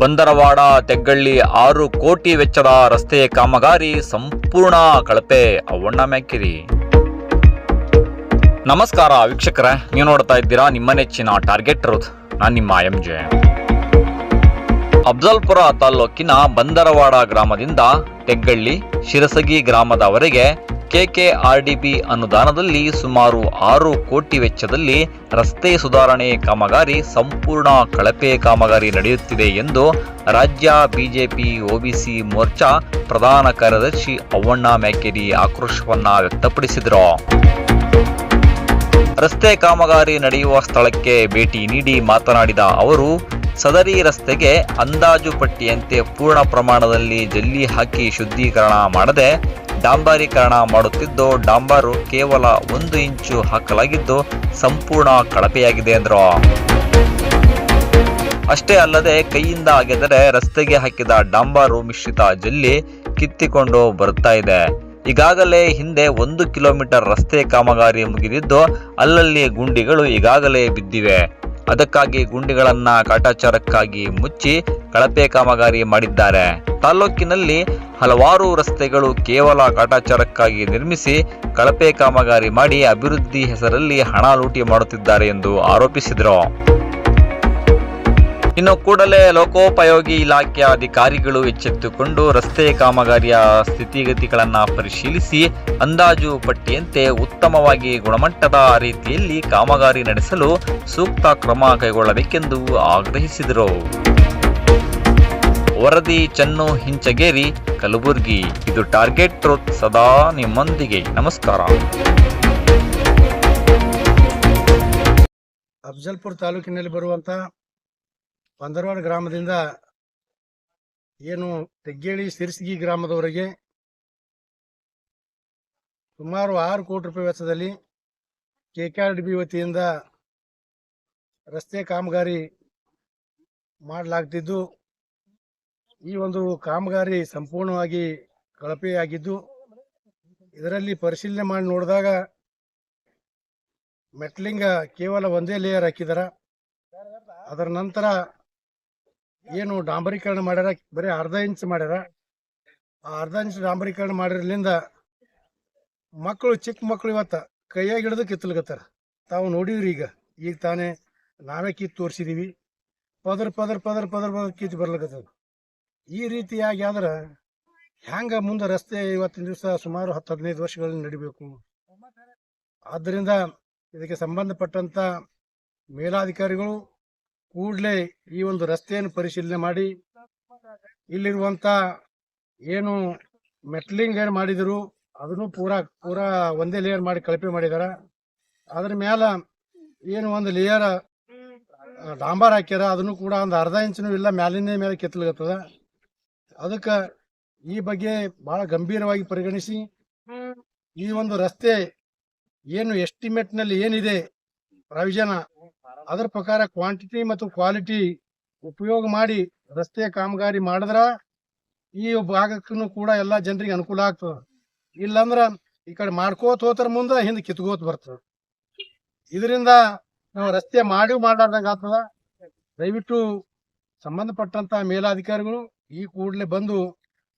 ಬಂದರವಾಡ, ತೆಗ್ಗಳ್ಳಿ ಆರು ಕೋಟಿ ವೆಚ್ಚದ ರಸ್ತೆ ಕಾಮಗಾರಿ ಸಂಪೂರ್ಣ ಕಳಪೆ ಅವಣ್ಣ ಮ್ಯಾಕಿರಿ. ನಮಸ್ಕಾರ ವೀಕ್ಷಕರೇ, ನೀವು ನೋಡ್ತಾ ಇದ್ದೀರಾ ನಿಮ್ಮ ನೆಚ್ಚಿನ ಟಾರ್ಗೆಟ್ ರೋದ್ ನಾನು ನಿಮ್ಮ ಎಂ ಜೆ ಅಫ್ಜಲ್ಪುರ ತಾಲ್ಲೂಕಿನ ಬಂದರವಾಡ ಗ್ರಾಮದಿಂದ ತೆಗ್ಗಳ್ಳಿ, ಶಿರಸಗಿ ಗ್ರಾಮದವರೆಗೆ ಕೆಕೆಆರ್ಡಿಬಿ ಅನುದಾನದಲ್ಲಿ ಸುಮಾರು ಆರು ಕೋಟಿ ವೆಚ್ಚದಲ್ಲಿ ರಸ್ತೆ ಸುಧಾರಣೆ ಕಾಮಗಾರಿ ಸಂಪೂರ್ಣ ಕಳಪೆ ಕಾಮಗಾರಿ ನಡೆಯುತ್ತಿದೆ ಎಂದು ರಾಜ್ಯ ಬಿಜೆಪಿ ಒಬಿಸಿ ಮೋರ್ಚಾ ಪ್ರಧಾನ ಕಾರ್ಯದರ್ಶಿ ಅವಣ್ಣ ಮ್ಯಾಕೇರಿ ಆಕ್ರೋಶವನ್ನ ವ್ಯಕ್ತಪಡಿಸಿದರು. ರಸ್ತೆ ಕಾಮಗಾರಿ ನಡೆಯುವ ಸ್ಥಳಕ್ಕೆ ಭೇಟಿ ನೀಡಿ ಮಾತನಾಡಿದ ಅವರು, ಸದರಿ ರಸ್ತೆಗೆ ಅಂದಾಜು ಪಟ್ಟಿಯಂತೆ ಪೂರ್ಣ ಪ್ರಮಾಣದಲ್ಲಿ ಜಲ್ಲಿ ಹಾಕಿ ಶುದ್ಧೀಕರಣ ಮಾಡದೆ ಡಾಂಬರೀಕರಣ ಮಾಡುತ್ತಿದ್ದು, ಡಾಂಬರು ಕೇವಲ ಒಂದು ಇಂಚು ಹಾಕಲಾಗಿದ್ದು ಸಂಪೂರ್ಣ ಕಳಪೆಯಾಗಿದೆ ಎಂದರು. ಅಷ್ಟೇ ಅಲ್ಲದೆ ಕೈಯಿಂದ ಅಗೆದರೆ ರಸ್ತೆಗೆ ಹಾಕಿದ ಡಾಂಬಾರು ಮಿಶ್ರಿತ ಜಲ್ಲಿ ಕಿತ್ತಿಕೊಂಡು ಬರುತ್ತಾ ಇದೆ. ಈಗಾಗಲೇ ಹಿಂದೆ ಒಂದು ಕಿಲೋಮೀಟರ್ ರಸ್ತೆ ಕಾಮಗಾರಿ ಮುಗಿದಿದ್ದು, ಅಲ್ಲಲ್ಲಿ ಗುಂಡಿಗಳು ಈಗಾಗಲೇ ಬಿದ್ದಿವೆ. ಅದಕ್ಕಾಗಿ ಗುಂಡಿಗಳನ್ನ ಕಾಟಾಚಾರಕ್ಕಾಗಿ ಮುಚ್ಚಿ ಕಳಪೆ ಕಾಮಗಾರಿ ಮಾಡಿದ್ದಾರೆ. ತಾಲ್ಲೂಕಿನಲ್ಲಿ ಹಲವಾರು ರಸ್ತೆಗಳು ಕೇವಲ ಕಾಟಾಚಾರಕ್ಕಾಗಿ ನಿರ್ಮಿಸಿ ಕಳಪೆ ಕಾಮಗಾರಿ ಮಾಡಿ ಅಭಿವೃದ್ಧಿ ಹೆಸರಲ್ಲಿ ಹಣ ಲೂಟಿ ಮಾಡುತ್ತಿದ್ದಾರೆ ಎಂದು ಆರೋಪಿಸಿದರು. ಇನ್ನು ಕೂಡಲೇ ಲೋಕೋಪಯೋಗಿ ಇಲಾಖೆಯ ಅಧಿಕಾರಿಗಳು ಎಚ್ಚೆತ್ತುಕೊಂಡು ರಸ್ತೆ ಕಾಮಗಾರಿಯ ಸ್ಥಿತಿಗತಿಗಳನ್ನು ಪರಿಶೀಲಿಸಿ ಅಂದಾಜು ಪಟ್ಟಿಯಂತೆ ಉತ್ತಮವಾಗಿ ಗುಣಮಟ್ಟದ ರೀತಿಯಲ್ಲಿ ಕಾಮಗಾರಿ ನಡೆಸಲು ಸೂಕ್ತ ಕ್ರಮ ಕೈಗೊಳ್ಳಬೇಕೆಂದು ಆಗ್ರಹಿಸಿದರು. ವರದಿ ಚನ್ನು ಹಿಂಚಗೇರಿ, ಕಲಬುರ್ಗಿ. ಇದು ಟಾರ್ಗೆಟ್ ಟ್ರೂತ್ ಸದಾ ನಿಮ್ಮೊಂದಿಗೆ. ನಮಸ್ಕಾರ. ಅಫ್ಜಲ್ಪುರ ತಾಲೂಕಿನಲ್ಲಿ ಬರುವಂತ ಬಂದರವಾಡ ಗ್ರಾಮದಿಂದ ಏನು ತೆಗ್ಗೇಳಿ, ಸಿರ್ಸಗಿ ಗ್ರಾಮದವರೆಗೆ ಸುಮಾರು ಆರು ಕೋಟಿ ರೂಪಾಯಿ ವೆಚ್ಚದಲ್ಲಿ K K R D B ವತಿಯಿಂದ ರಸ್ತೆ ಕಾಮಗಾರಿ ಮಾಡಲಾಗ್ತಿದ್ದು. ಈ ಒಂದು ಕಾಮಗಾರಿ ಸಂಪೂರ್ಣವಾಗಿ ಕಳಪೆಯಾಗಿದ್ದು, ಇದರಲ್ಲಿ ಪರಿಶೀಲನೆ ಮಾಡಿ ನೋಡಿದಾಗ ಮೆಟ್ಲಿಂಗ ಕೇವಲ ಒಂದೇ ಲೇಯರ್ ಹಾಕಿದಾರ. ಅದರ ನಂತರ ಏನು ಡಾಂಬರೀಕರಣ ಮಾಡ್ಯಾರ, ಬರೀ ಅರ್ಧ ಇಂಚ್ ಮಾಡ್ಯಾರ. ಆ ಅರ್ಧ ಇಂಚ್ ಡಾಂಬರೀಕರಣ ಮಾಡಿರಲಿಂದ ಮಕ್ಕಳು, ಚಿಕ್ಕ ಮಕ್ಕಳು ಇವತ್ತು ಕೈಯಾಗಿ ಹಿಡಿದು ಕಿತ್ತಲ್ಗತ್ತಾರ. ತಾವು ನೋಡಿವ್ರಿ ಈಗ ಈಗ ತಾನೇ ನಾವೇ ಕಿತ್ತು ತೋರಿಸಿದೀವಿ. ಪದರ್ ಪದರ್ ಪದರ್ ಪದರ್ ಪದರ್ ಕಿತ್ತು ಬರ್ಲಿಕತ್ತದ ಈ ರೀತಿಯಾಗಿ ಆದ್ರೆ ಹ್ಯಾಂಗ ಮುಂದೆ ರಸ್ತೆ ಇವತ್ತಿನ ದಿವಸ ಸುಮಾರು ಹತ್ತು ಹದಿನೈದು ವರ್ಷಗಳಲ್ಲಿ ನಡಿಬೇಕು. ಆದ್ದರಿಂದ ಇದಕ್ಕೆ ಸಂಬಂಧಪಟ್ಟಂತ ಮೇಲಾಧಿಕಾರಿಗಳು ಕೂಡಲೇ ಈ ಒಂದು ರಸ್ತೆಯನ್ನು ಪರಿಶೀಲನೆ ಮಾಡಿ, ಇಲ್ಲಿರುವಂತ ಏನು ಮೆಟ್ಲಿಂಗ್ ಏನು ಮಾಡಿದರು ಅದನ್ನು ಪೂರಾ ಪೂರಾ ಒಂದೇ ಲೇಯರ್ ಮಾಡಿ ಕಳಪೆ ಮಾಡಿದಾರೆ. ಅದ್ರ ಮ್ಯಾಲ ಏನು ಒಂದು ಲೇಯರ್ ಡಾಂಬರ್ ಹಾಕ್ಯಾರ, ಅದನ್ನು ಕೂಡ ಒಂದು ಅರ್ಧ ಇಂಚಿನೂ ಇಲ್ಲ ಮ್ಯಾಲಿನ ಮೇಲೆ ಕೆತ್ತಲಾಗತ್ತದ. ಅದಕ್ಕೆ ಈ ಬಗ್ಗೆ ಬಹಳ ಗಂಭೀರವಾಗಿ ಪರಿಗಣಿಸಿ ಈ ಒಂದು ರಸ್ತೆ ಏನು ಎಸ್ಟಿಮೇಟ್ನಲ್ಲಿ ಏನಿದೆ ಪ್ರಾವಿಜನ ಅದರ ಪ್ರಕಾರ ಕ್ವಾಂಟಿಟಿ ಮತ್ತು ಕ್ವಾಲಿಟಿ ಉಪಯೋಗ ಮಾಡಿ ರಸ್ತೆ ಕಾಮಗಾರಿ ಮಾಡಿದ್ರ ಈ ಭಾಗಕ್ಕೂ ಕೂಡ ಎಲ್ಲ ಜನರಿಗೆ ಅನುಕೂಲ ಆಗ್ತದ. ಇಲ್ಲಂದ್ರ ಈ ಕಡೆ ಮಾಡ್ಕೋತ ಹೋತರ ಮುಂದೆ ಹಿಂದೆ ಕಿತ್ಕೋತ ಬರ್ತದ ಇದರಿಂದ ನಾವು ರಸ್ತೆ ಮಾಡಿ ಮಾಡಾರ್ದಂಗ ಆಗ್ತದ. ದಯವಿಟ್ಟು ಸಂಬಂಧಪಟ್ಟಂತ ಮೇಲಾಧಿಕಾರಿಗಳು ಈ ಕೂಡಲೇ ಬಂದು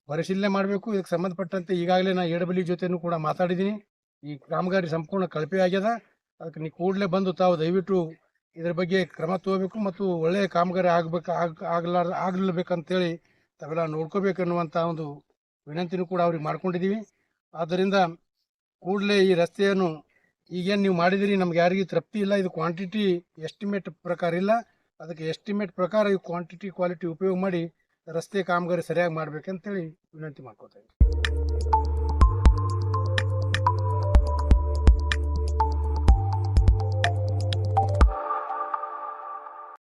ಪರಿಶೀಲನೆ ಮಾಡಬೇಕು. ಇದಕ್ಕೆ ಸಂಬಂಧಪಟ್ಟಂತೆ ಈಗಾಗಲೇ ನಾ ಎಡಬಲಿ ಜೊತೆನೂ ಕೂಡ ಮಾತಾಡಿದ್ದೀನಿ. ಈ ಕಾಮಗಾರಿ ಸಂಪೂರ್ಣ ಕಳಪೆ ಆಗ್ಯದ. ಅದಕ್ಕೆ ನೀವು ಕೂಡಲೇ ಬಂದು ತಾವು ದಯವಿಟ್ಟು ಇದ್ರ ಬಗ್ಗೆ ಕ್ರಮ ತಗೋಬೇಕು ಮತ್ತು ಒಳ್ಳೆಯ ಕಾಮಗಾರಿ ಆಗಬೇಕು, ಆಗ, ಆಗ್ಲಾರ, ಆಗ್ಲಿರ್ಬೇಕಂತೇಳಿ ತಾವೆಲ್ಲ ನೋಡ್ಕೋಬೇಕನ್ನುವಂಥ ಒಂದು ವಿನಂತಿನೂ ಕೂಡ ಅವ್ರಿಗೆ ಮಾಡ್ಕೊಂಡಿದ್ದೀವಿ. ಆದ್ದರಿಂದ ಕೂಡಲೇ ಈ ರಸ್ತೆಯನ್ನು ಈಗೇನು ನೀವು ಮಾಡಿದಿರಿ ನಮ್ಗೆ ಯಾರಿಗೂ ತೃಪ್ತಿ ಇಲ್ಲ. ಇದು ಕ್ವಾಂಟಿಟಿ ಎಸ್ಟಿಮೇಟ್ ಪ್ರಕಾರ ಇಲ್ಲ. ಅದಕ್ಕೆ ಎಸ್ಟಿಮೇಟ್ ಪ್ರಕಾರ ಈ ಕ್ವಾಂಟಿಟಿ ಕ್ವಾಲಿಟಿ ಉಪಯೋಗ ಮಾಡಿ ರಸ್ತೆ ಕಾಮಗಾರಿ ಸರಿಯಾಗಿ ಮಾಡ್ಬೇಕಂತೇಳಿ ವಿನಂತಿ ಮಾಡ್ಕೋತಾ